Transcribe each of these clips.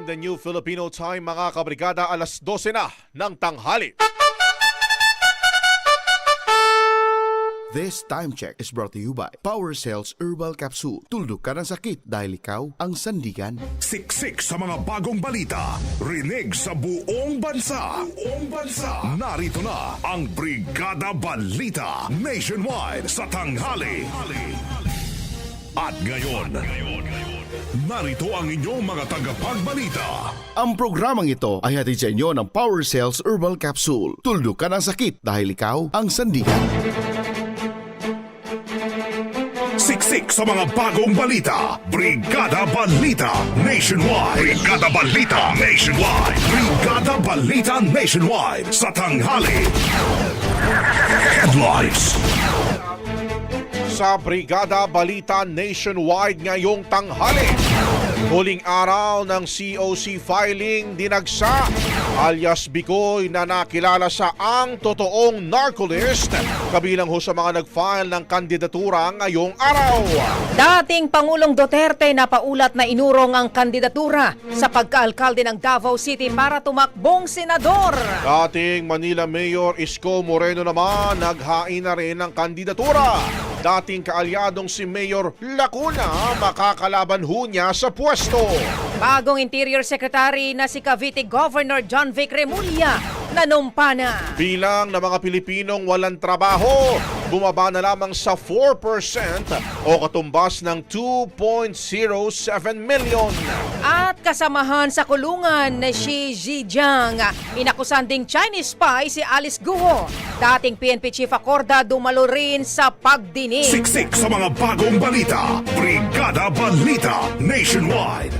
Time, the new Filipino time, mga kabrigada, alas 12 na ng tanghali. This time check is brought to you by Power Cells Herbal Capsule. Tuldok ka ng sakit dahil ikaw ang sandigan. Siksik sa mga bagong balita. Rinig sa buong bansa. Buong bansa. Narito na ang Brigada Balita Nationwide sa tanghali. At ngayon, narito ang inyong mga tagapagbalita. Ang programang ito ay hatid sa inyo ng Power Cells Herbal Capsule. Tuldok ka ng sakit dahil ikaw ang sandigan. Siksik sa mga bagong balita. Brigada Balita Nationwide. Brigada Balita Nationwide. Brigada Balita Nationwide sa tanghali. Headlines. Sa Brigada Balita Nationwide ngayong tanghali. Huling araw ng COC filing dinagsa alias Bikoy na nakilala sa ang totoong narcolist kabilang ho sa mga nag-file ng kandidatura ngayong araw. Dating Pangulong Duterte na paulat na inurong ang kandidatura sa pagkaalkalde ng Davao City para tumakbong senador. Dating Manila Mayor Isko Moreno naman naghain na rin ng kandidatura. Dating kaalyadong si Mayor Lacuna makakalaban ho niya sa pwesto. Bagong Interior Secretary na si Cavite Governor John Vic Remulla nanumpa na. Bilang ng mga Pilipinong walang trabaho, bumaba na lamang sa 4% o katumbas ng 2.07 million. At kasamahan sa kulungan na si Zhejiang, inakusan ding Chinese spy si Alice Guo. Dating PNP Chief Acorda dumalo rin sa pagdinig. Siksik sa mga bagong balita. Brigada Balita Nationwide.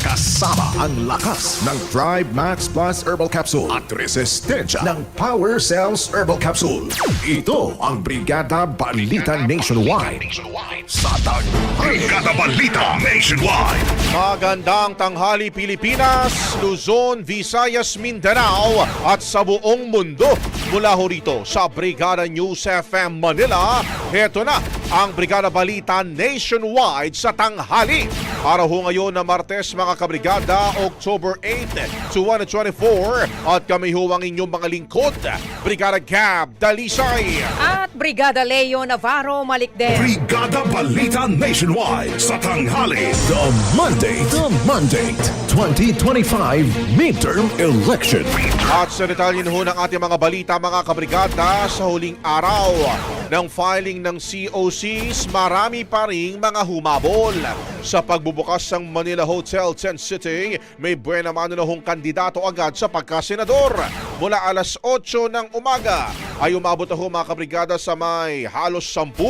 Kasama ang lakas ng Drive Max Plus Herbal Capsule at resistensya ng Power Cells Herbal Capsule. Ito ang Brigada Balita Nationwide. Sa taghay Brigada Balita Nationwide. Magandang tanghali Pilipinas, Luzon, Visayas, Mindanao at sa buong mundo. Mula ho rito sa Brigada News FM Manila, heto na ang Brigada Balita Nationwide sa tanghali. Araw ho ngayon na Martes mga kabrigada, October 8, 2024 at kami ho ang inyong mga lingkod, Brigada Gab Dalisay. At Brigada Leo Navarro Malikden. Brigada Balita Nationwide sa tanghali. The Monday, the Monday, 2025 midterm election. At sa detalye ho ng ating mga balita mga kabrigada sa huling araw ng filing ng COCs, marami pa ring mga humabol. Sa pagbubukas ng Manila Hotel 10 City, may buena mano na hong kandidato agad sa pagkasenador. Mula alas 8 ng umaga ay umabot ho mga kabrigada sa may halos 10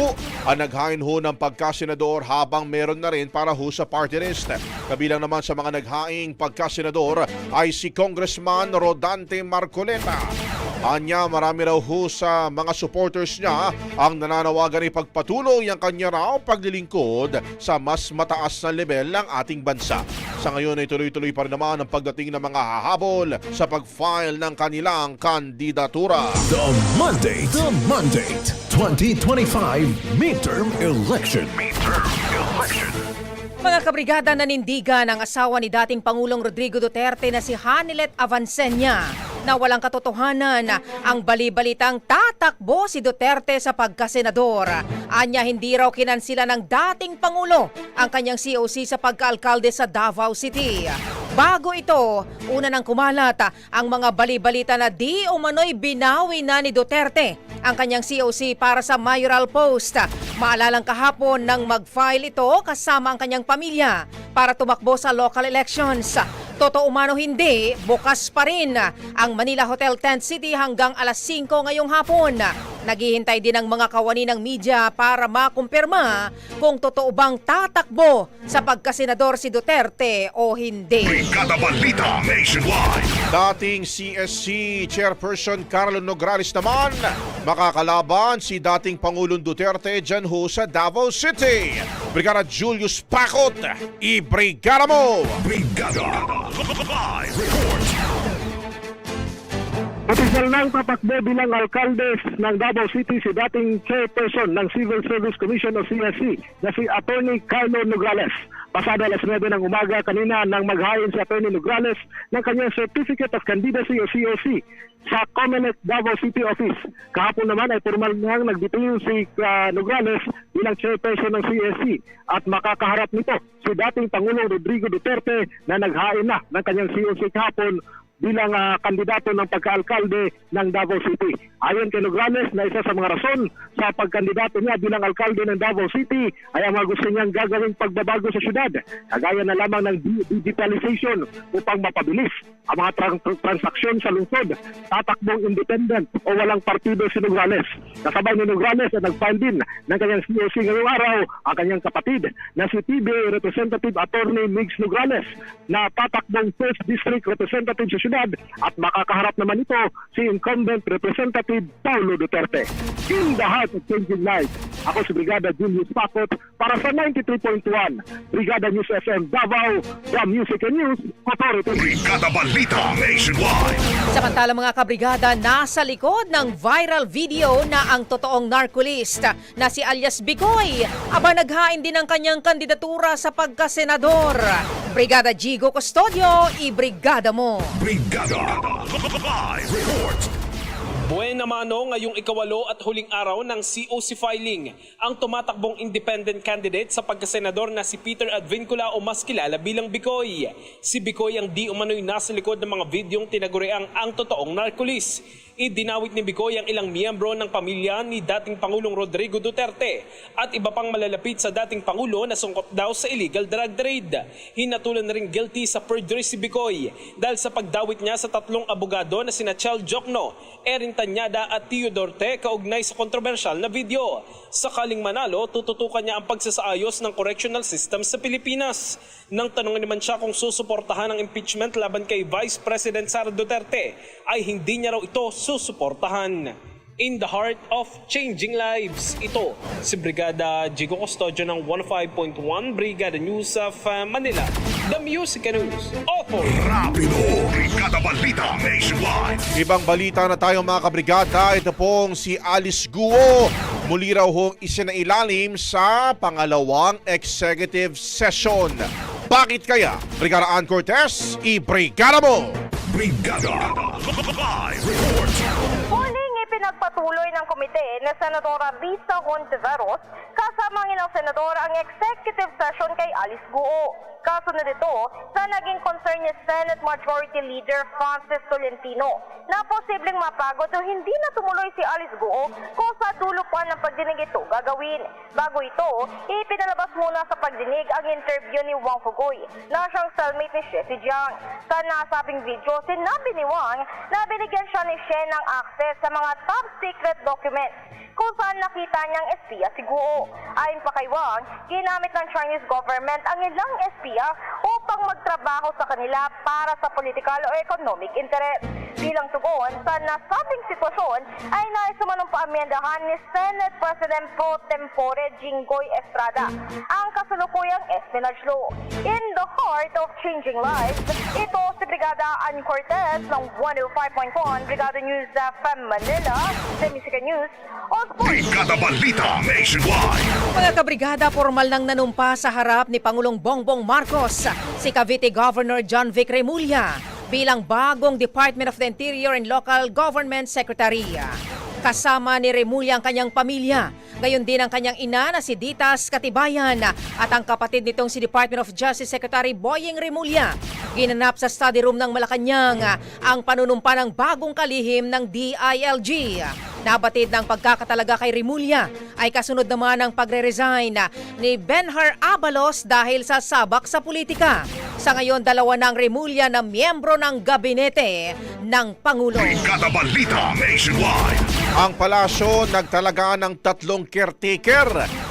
ang naghain ho ng pagkasenador habang meron na rin para ho sa party list. Kabilang naman sa mga naghaing pagkasenador ay si Congressman Rodante Marcoleta. Anya, marami raw ho sa mga supporters niya ang nananawagan ay pagpatuloy ang kanya raw paglilingkod sa mas mataas na level ng ating bansa. Sa ngayon ay tuloy-tuloy pa rin naman ang pagdating ng mga hahabol sa pag-file ng kanilang kandidatura. The Monday, the Monday, 2025 midterm election. Mga kabrigada nanindigan ang asawa ni dating Pangulong Rodrigo Duterte na si Hanilet Avancenia na walang katotohanan ang balibalitang tatakbo si Duterte sa pagkasenador. Anya hindi raw kinansila ng dating Pangulo ang kanyang COC sa pagkaalkalde sa Davao City. Bago ito, una nang kumalat ang mga balibalita na di umano'y binawi na ni Duterte ang kanyang COC para sa mayoral post. Maalalang kahapon nang mag-file ito kasama ang kanyang pamilya para tumakbo sa local elections. Totoo man o hindi, bukas pa rin ang Manila Hotel Tent City hanggang alas 5 ngayong hapon. Naghihintay din ang mga kawani ng media para makumpirma kung totoo bang tatakbo sa pagkasenador si Duterte o hindi. Brigada Balita Nationwide. Dating CSC Chairperson Carlo Nograles naman, makakalaban si dating Pangulong Duterte dyan ho sa Davao City. Brigada Julius Pakot, i-brigada mo! Brigada. Live report. Opisyal nang tatakbo bilang alkalde ng Davao City si dating chairperson ng Civil Service Commission o CSC na si Attorney Carlo Nograles. Pasado alas 9 ng umaga kanina nang maghain si Attorney Nograles ng kanyang Certificate of Candidacy o COC sa Comelec Davao City Office. Kahapon naman ay formal nang nagbitiw si ah, Nograles bilang chairperson ng CSC at makakaharap nito si dating Pangulong Rodrigo Duterte na naghain na ng kanyang COC kahapon bilang ah, kandidato ng pagkaalkalde ng Davao City. Ayon kay Nograles na isa sa mga rason sa pagkandidato niya bilang alkalde ng Davao City ay ang mga gusto niyang gagawing pagbabago sa syudad. Kagaya na lamang ng di- digitalization upang mapabilis ang mga tran- transaksyon sa lungsod. Tatakbong independent o walang partido si Nograles. Kasabay ni Nograles ay nag-file din ng kanyang COC ngayong araw ang kanyang kapatid na si PBA Representative Attorney Migs Nograles na tatakbong 1st District Representative sa at makakaharap naman ito si incumbent Representative Paulo Duterte. In the heart of changing lives, ako si Brigada Julius Pakot para sa 93.1 Brigada News FM Davao, the Music and News Authority. Brigada Balita Nationwide. Samantala mga kabrigada, nasa likod ng viral video na ang totoong narcolist na si alias Bicoy, aba naghain din ng kanyang kandidatura sa pagkasenador. Brigada Gigo Custodio, i-brigada mo. Brigada. Live report. Buena mano ngayong ikawalo at huling araw ng COC filing ang tumatakbong independent candidate sa pagkasenador na si Peter Advincula o mas kilala bilang Bicoy. Si Bicoy ang di umano'y nasa likod ng mga videong tinaguriang ang totoong narcolis. Idinawit ni Bicoy ang ilang miyembro ng pamilya ni dating Pangulong Rodrigo Duterte at iba pang malalapit sa dating Pangulo na sungkot daw sa illegal drug trade. Hinatulan na rin guilty sa perjury si Bicoy dahil sa pagdawit niya sa tatlong abogado na sina Chel Jokno, Erin Tanyada at Tio Dorte kaugnay sa kontrobersyal na video. Sakaling manalo, tututukan niya ang pagsasaayos ng correctional system sa Pilipinas. Nang tanongin naman siya kung susuportahan ang impeachment laban kay Vice President Sara Duterte, ay hindi niya raw ito susuportahan. In the heart of changing lives. Ito si Brigada Jigo Custodio ng 15.1 Brigada News of uh, Manila. The Music News Authority. Rapido. Brigada Balita Nationwide. Ibang balita na tayo mga kabrigada, ito pong si Alice Guo. Muli raw hong isinailalim sa pangalawang executive session. Bakit kaya? Brigada Ann Cortez, i-brigada mo! Brigada. Live report. Muling ipinagpatuloy ng komite na Senadora Risa Hontiveros kasama ng ilang senador ang executive session kay Alice Guo. Kasunod ito sa naging concern ni Senate Majority Leader Francis Tolentino na posibleng mapagod o hindi na tumuloy si Alice Guo kung sa dulo pa ng pagdinig ito gagawin. Bago ito, ipinalabas muna sa pagdinig ang interview ni Wang Fugoy na siyang cellmate ni Xie Jiang. Sa nasabing video, sinabi ni Wang na binigyan siya ni Xie ng access sa mga top secret documents kung saan nakita niyang espiya si Guo. Ayon pa kay Wang, ginamit ng Chinese government ang ilang espiya upang magtrabaho sa kanila para sa political o economic interest. Bilang tugon sa nasabing sitwasyon ay nais umanong paamyendahan ni Senate President Pro Tempore Jinggoy Estrada ang kasalukuyang espionage law. In the heart of changing lives, ito si Brigada Ann Cortez ng 105.1 Brigada News FM Manila, Semisika News, on Brigada Balita Nationwide. Mga kabrigada, formal nang nanumpa sa harap ni Pangulong Bongbong Marcos si Cavite Governor John Vic Remulla bilang bagong Department of the Interior and Local Government Secretary. Kasama ni Remulla ang kanyang pamilya. Gayon din ang kanyang ina na si Ditas Katibayan at ang kapatid nitong si Department of Justice Secretary Boying Remulla. Ginanap sa study room ng Malacanang ang panunumpa ng bagong kalihim ng DILG. Nabatid ng pagkakatalaga kay Remulla ay kasunod naman ng pagre-resign ni Benhar Abalos dahil sa sabak sa politika. Sa ngayon, dalawa ng Remulla na miyembro ng gabinete ng Pangulo. Balita Nationwide. Ang palasyo nagtalaga ng tatlong caretaker.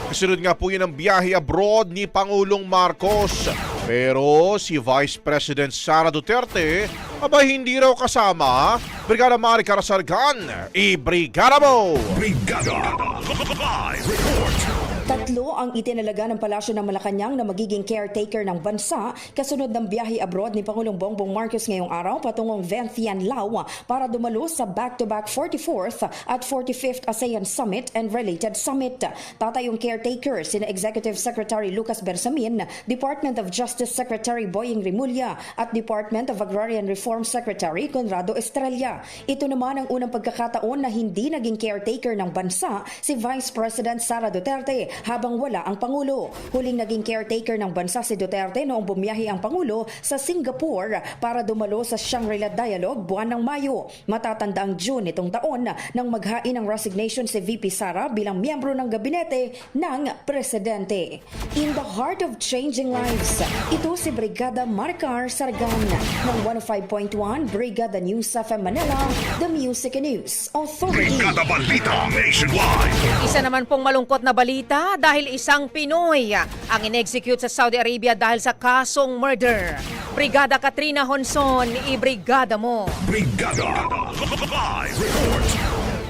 Kasunod nga po yun ang biyahe abroad ni Pangulong Marcos. Pero si Vice President Sara Duterte, aba hindi raw kasama. Brigada Maricar Sargan, i-brigada mo! Brigada Live Report. Tatlo ang itinalaga ng Palasyo ng Malacanang na magiging caretaker ng bansa kasunod ng biyahe abroad ni Pangulong Bongbong Marcos ngayong araw patungong Vientiane, Laos para dumalo sa back-to-back 44th at 45th ASEAN Summit and related summit. Tatayong caretaker sina Executive Secretary Lucas Bersamin, Department of Justice Secretary Boying Rimulya at Department of Agrarian Reform Secretary Conrado Estrella. Ito naman ang unang pagkakataon na hindi naging caretaker ng bansa si Vice President Sara Duterte habang wala ang Pangulo. Huling naging caretaker ng bansa si Duterte noong bumiyahe ang Pangulo sa Singapore para dumalo sa Shangri-La Dialogue buwan ng Mayo. Matatanda ang June itong taon nang maghain ng resignation si VP Sara bilang miyembro ng gabinete ng Presidente. In the heart of changing lives, ito si Brigada Marcar Sargan ng 105.1 Brigada News FM Manila, The Music and News Authority. Brigada Balita Nationwide. Isa naman pong malungkot na balita dahil isang Pinoy ang in-execute sa Saudi Arabia dahil sa kasong murder. Brigada Katrina Honson, i-brigada mo. Brigada Live Report.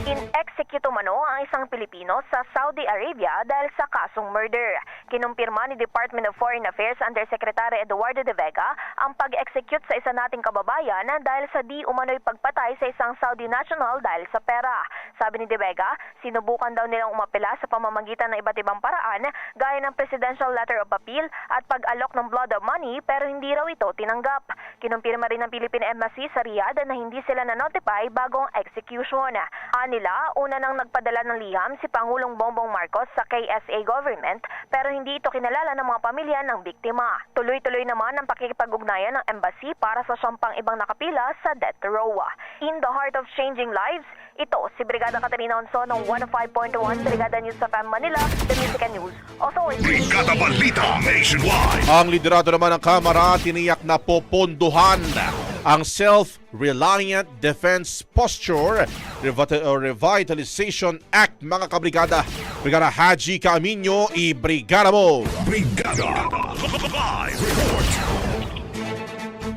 In-execute umano ang isang Pilipino sa Saudi Arabia dahil sa kasong murder. Kinumpirma ni Department of Foreign Affairs Undersecretary Eduardo De Vega ang pag-execute sa isa nating kababayan dahil sa di umano'y pagpatay sa isang Saudi national dahil sa pera. Sabi ni De Vega, sinubukan daw nilang umapela sa pamamagitan ng iba't ibang paraan gaya ng Presidential Letter of Appeal at pag-alok ng blood of money pero hindi raw ito tinanggap. Kinumpirma rin ng Philippine Embassy sa Riyadh na hindi sila na-notify bagong execution. Anila, una nang nagpadala ng liham si Pangulong Bongbong Marcos sa KSA government pero hindi ito kinalala ng mga pamilya ng biktima. Tuloy-tuloy naman ang pakikipag-ugnayan ng embassy para sa sampang ibang nakapila sa death row. In the heart of changing lives, ito si Brigada Katarina Onso ng 105.1 Brigada News FM Manila, The Music and News Authority. Brigada Balita Nationwide. Ang liderado naman ng Kamara tiniyak na poponduhan ang Self-Reliant Defense Posture or Revitalization Act mga kabrigada. Brigada Haji Camino, i-brigada mo! Brigada Live.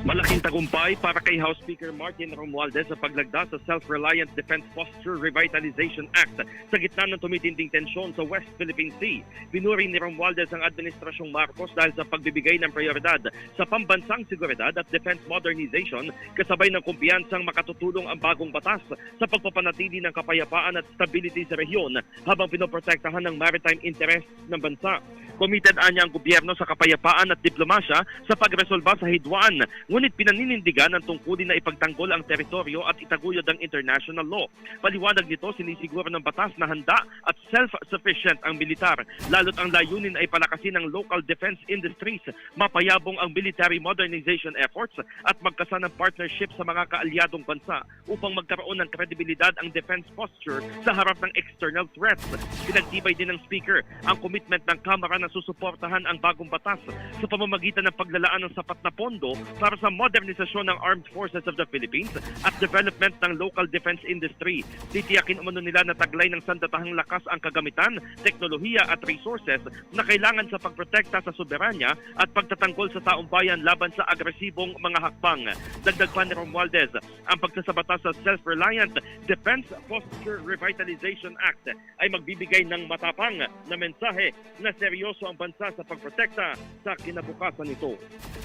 Malaking tagumpay para kay House Speaker Martin Romualdez sa paglagda sa Self-Reliant Defense Posture Revitalization Act sa gitna ng tumitinding tensyon sa West Philippine Sea. Pinuri ni Romualdez ang Administrasyong Marcos dahil sa pagbibigay ng prioridad sa pambansang seguridad at defense modernization kasabay ng kumpiyansang makatutulong ang bagong batas sa pagpapanatili ng kapayapaan at stability sa rehiyon habang pinoprotektahan ng maritime interests ng bansa. Committed anya ang gobyerno sa kapayapaan at diplomasya sa pagresolba sa hidwaan, ngunit pinaninindigan ang tungkulin na ipagtanggol ang teritoryo at itaguyod ang international law. Paliwanag nito sinisiguro ng batas na handa at self-sufficient ang militar, lalo't ang layunin ay palakasin ang local defense industries, mapayabong ang military modernization efforts at magkasa ng partnership sa mga kaalyadong bansa upang magkaroon ng kredibilidad ang defense posture sa harap ng external threats. Pinagtibay din ng Speaker ang commitment ng Kamara na susuportahan ang bagong batas sa pamamagitan ng paglalaan ng sapat na pondo para sa modernisasyon ng Armed Forces of the Philippines at development ng local defense industry. Titiyakin umano nila na taglay ng sandatahang lakas ang kagamitan, teknolohiya at resources na kailangan sa pagprotekta sa soberanya at pagtatanggol sa taong bayan laban sa agresibong mga hakbang. Dagdag pa ni Romualdez, ang pagsasabata sa Self-Reliant Defense Posture Revitalization Act ay magbibigay ng matapang na mensahe na seryoso ang bansa sa pagprotekta sa kinabukasan nito.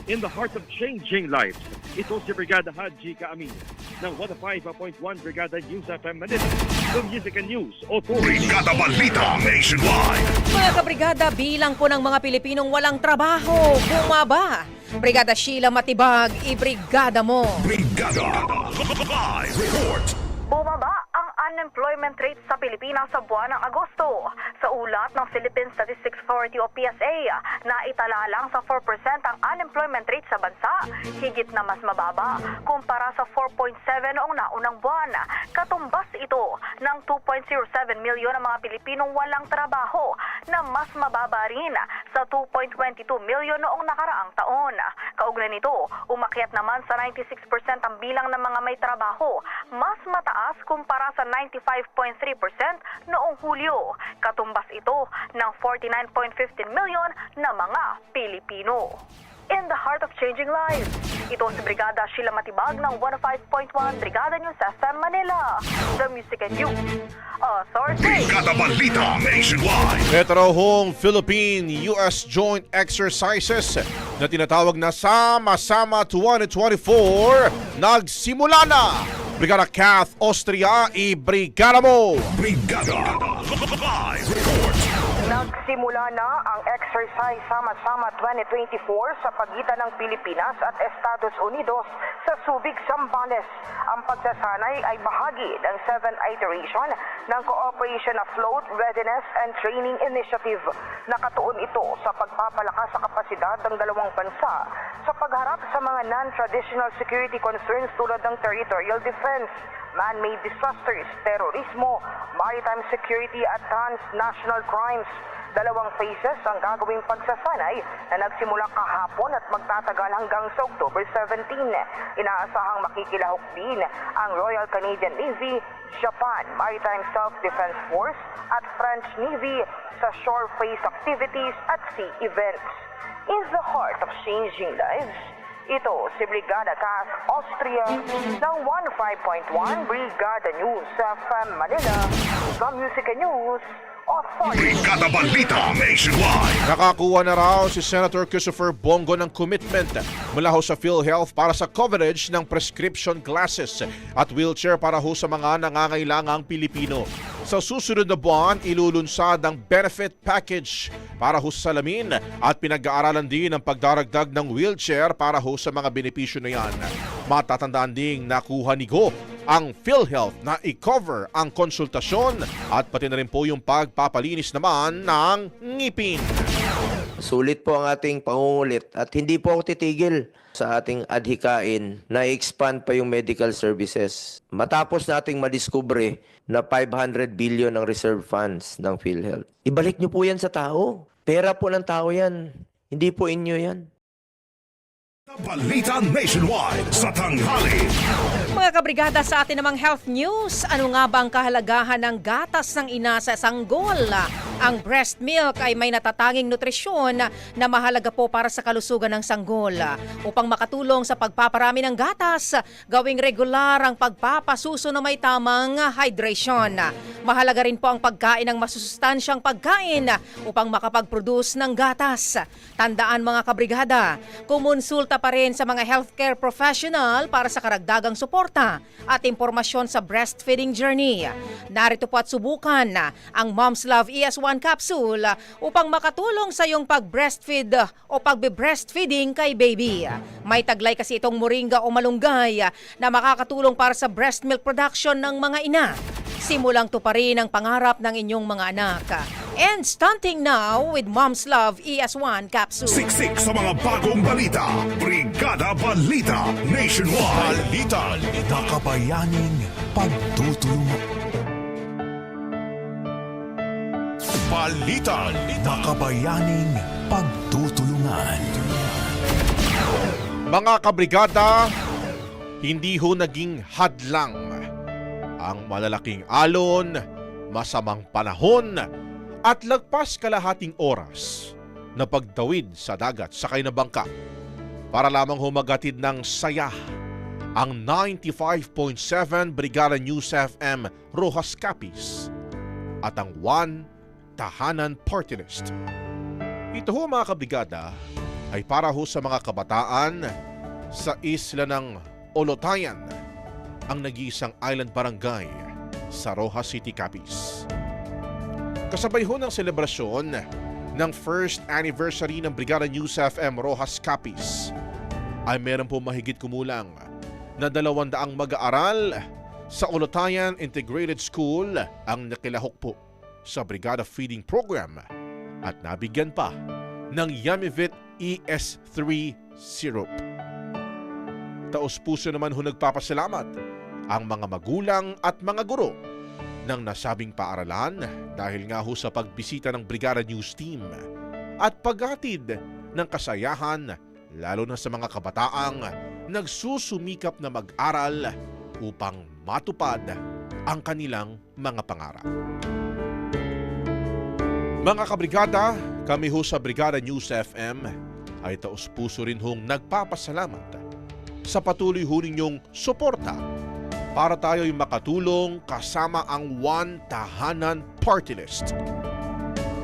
In the heart of changing lives, ito si Brigada Haji Kaamin ng 105.1 Brigada News FM Manila. The Music and News Authority. Brigada Balita Nationwide. Mga kabrigada, bilang po ng mga Pilipinong walang trabaho, bumaba. Brigada Sheila Matibag, ibrigada mo. Brigada. Live report. Bumaba unemployment rate sa Pilipinas sa buwan ng Agosto. Sa ulat ng Philippine Statistics Authority o PSA, na itala lang sa 4% ang unemployment rate sa bansa, higit na mas mababa kumpara sa 4.7 noong naunang buwan. Katumbas ito ng 2.07 milyon ng mga Pilipinong walang trabaho na mas mababa rin sa 2.22 milyon noong nakaraang taon. Kaugnay nito, umakyat naman sa 96% ang bilang ng mga may trabaho, mas mataas kumpara sa 95.3% noong Hulyo. Katumbas ito ng 49.15 milyon na mga Pilipino. In the heart of changing lives, ito si Brigada Sheila Matibag ng 105.1 Brigada News FM Manila. The Music and News Authority. Brigada Balita Nationwide. Raw hong Philippine-US Joint Exercises na tinatawag na Sama-sama 2024 nagsimula na. Brigada Kath Austria, i-brigada mo! Brigada. Live report. Nagsimula na ang exercise Sama-sama 2024 sa pagitan ng Pilipinas at Estados Unidos sa Subic, Zambales. Ang pagsasanay ay bahagi ng 7th iteration ng Cooperation Afloat Readiness and Training Initiative. Nakatuon ito sa pagpapalakas sa kapasidad ng dalawang bansa sa pagharap sa mga non-traditional security concerns tulad ng territorial defense, man-made disasters, terorismo, maritime security at transnational crimes. Dalawang phases ang gagawing pagsasanay na nagsimula kahapon at magtatagal hanggang sa October 17. Inaasahang makikilahok din ang Royal Canadian Navy, Japan Maritime Self-Defense Force at French Navy sa shore phase activities at sea events. In the heart of changing lives, ito si Brigada Cas Austria ng 15.1 Brigada News FM Manila, the Music and News. Brigada Balita Nationwide. Nakakuha na raw si Senator Christopher Bongo ng commitment mula ho sa PhilHealth para sa coverage ng prescription glasses at wheelchair para ho sa mga nangangailangang Pilipino. Sa susunod na buwan, ilulunsad ang benefit package para ho sa salamin at pinag-aaralan din ang pagdaragdag ng wheelchair para ho sa mga benepisyo na yan. Matatandaan ding nakuha ni Go ang PhilHealth na i-cover ang konsultasyon at pati na rin po yung pagpapalinis naman ng ngipin. Sulit po ang ating pangungulit at hindi po ako titigil sa ating adhikain na i-expand pa yung medical services. Matapos nating madiskubre na 500 billion ang reserve funds ng PhilHealth. Ibalik niyo po yan sa tao. Pera po ng tao yan. Hindi po inyo yan. Balita Nationwide sa tanghali. Mga kabrigada sa atin namang health news, ano nga ba ang kahalagahan ng gatas ng ina sa sanggol? Ang breast milk ay may natatanging nutrisyon na mahalaga po para sa kalusugan ng sanggol. Upang makatulong sa pagpaparami ng gatas, gawing regular ang pagpapasuso na may tamang hydration. Mahalaga rin po ang pagkain ng masusustansyang pagkain upang makapag-produce ng gatas. Tandaan mga kabrigada, kumonsulta pa rin sa mga healthcare professional para sa karagdagang suporta at impormasyon sa breastfeeding journey. Narito po at subukan ang Mom's Love ES1 capsule upang makatulong sa iyong pag-breastfeed o pagbe-breastfeeding kay baby. May taglay kasi itong moringa o malunggay na makakatulong para sa breast milk production ng mga ina. Simulang tuparin ang pangarap ng inyong mga anak. And stunting now with Mom's Love ES1 capsule. Siksik sa mga bagong balita. Brigada Balita Nationwide. Balita. Makabayaning pagtutulungan. Balita. Makabayaning pagtutulungan. Mga kabrigada, hindi ho naging hadlang ang malalaking alon, masamang panahon at lagpas kalahating oras na pagtawid sa dagat sakay na bangka para lamang humagatid ng saya ang 95.7 Brigada News FM Rojas Capiz at ang One Tahanan Party. Ito ho mga kabrigada ay para ho sa mga kabataan sa isla ng Olotayan, ang nag-iisang island barangay sa Rojas City, Capiz. Kasabay ho ng selebrasyon ng first anniversary ng Brigada News FM Rojas Capiz ay meron po mahigit kumulang na dalawang daang mag-aaral sa Olotayan Integrated School ang nakilahok po sa Brigada Feeding Program at nabigyan pa ng Yumivit ES3 syrup. Taos puso naman ho nagpapasalamat ang mga magulang at mga guro ng nasabing paaralan dahil nga ho sa pagbisita ng Brigada News Team at paghatid ng kasayahan lalo na sa mga kabataang nagsusumikap na mag-aral upang matupad ang kanilang mga pangarap. Mga kabrigada, kami ho sa Brigada News FM ay taos puso rin hong nagpapasalamat sa patuloy ho ninyong suporta para tayo'y makatulong kasama ang One Tahanan Party List.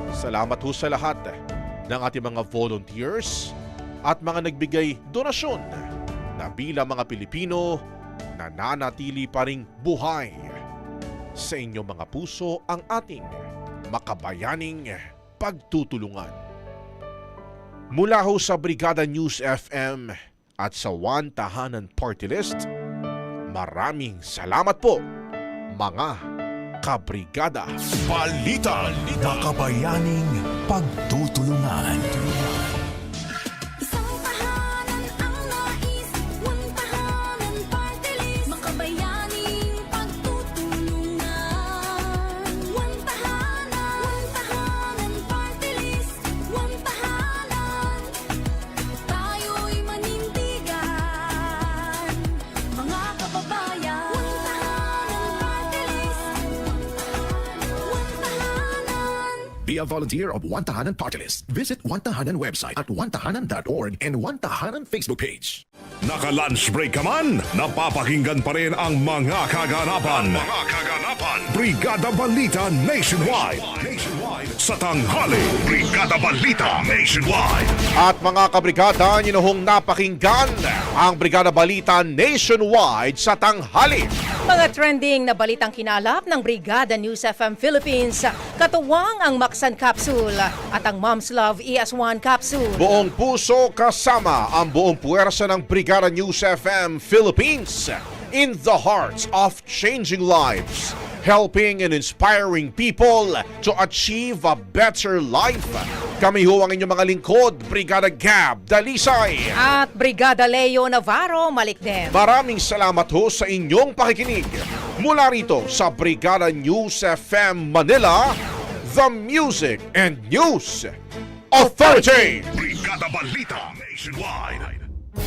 Salamat ho sa lahat ng ating mga volunteers at mga nagbigay donasyon na bilang mga Pilipino nananatili pa ring buhay. Sa inyong mga puso ang ating makabayaning pagtutulungan. Mula ho sa Brigada News FM at sa One Tahanan Party List, maraming salamat po mga kabrigada. Balita. Makabayaning pagtutulungan. A volunteer of One Tahanan Party List. Visit One Tahanan website at onetahanan.org and One Tahanan Facebook page. Naka-lunch break ka man, napapakinggan pa rin ang mga kaganapan. Mga kaganapan. Brigada Balita Nationwide. Nationwide. Sa tanghali, Brigada Balita Nationwide. At mga kabrigada, nyo napakinggan ang Brigada Balita Nationwide sa tanghali. Mga trending na balitang kinalap ng Brigada News FM Philippines, katuwang ang Maxan Capsule at ang Mom's Love ES1 Capsule. Buong puso kasama ang buong puwersa ng Brigada News FM Philippines in the hearts of changing lives, helping and inspiring people to achieve a better life. Kami ho ang inyong mga lingkod, Brigada Gab Dalisay. At Brigada Leo Navarro Malikdem. Maraming salamat ho sa inyong pakikinig. Mula rito sa Brigada News FM Manila, The Music and News Authority. Brigada Balita Nationwide.